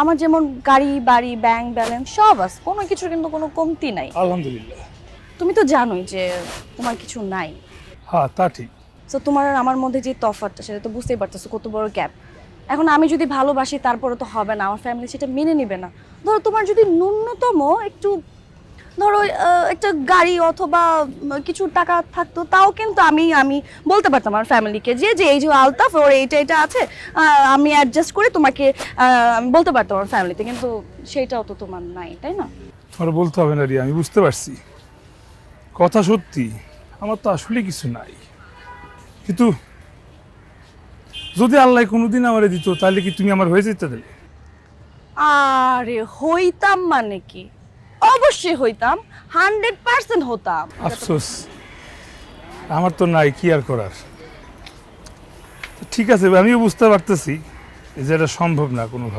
আমার যেমন গাড়ি বাড়ি ব্যাংক ব্যালেন্স সব আছে কোনো কিছু কিন্তু কোনো কমতি নাই। আলহামদুলিল্লাহ। তুমি তো জানোই যে তোমার কিছু নাই। হ্যাঁ তা ঠিক। তো তোমার আর আমার মধ্যে যে তফাৎটা সেটা তো বুঝতেই পারতেছো কত বড় গ্যাপ এখন আমি যদি ভালোবাসি তারপরে তো হবে না আমার ফ্যামিলি সেটা মেনে নেবে না। ধরো তোমার যদি ন্যূনতম একটু ধরো একটা গাড়ি অথবা কিছু টাকা থাকতো তাও কিন্তু আমি আমি বলতে পারতাম আমার ফ্যামিলিকে যে যে এই যে আলতাফ ওর এইটা এটা আছে আমি অ্যাডজাস্ট করে তোমাকে বলতে পারতাম আমার ফ্যামিলিতে কিন্তু সেটাও তো তোমার নাই তাই না? তোমার বলতে হবে না রিয়া আমি বুঝতে পারছি। কথা সত্যি আমার তো আসলে কিছু নাই। কিন্তু যদি আল্লাহ কোনোদিন আমারে দিত তাহলে কি তুমি আমার হয়ে যেতে দিলে আরে হইতাম মানে কি? অবশ্যই হইতাম, হান্ড্রেড পার্সেন্ট হতাম। আফসোস। আমার তো নাই, কি আর করার? ঠিক আছে, আমিও বুঝতে পারতেছি যে এটা সম্ভব না কোনোভাবে।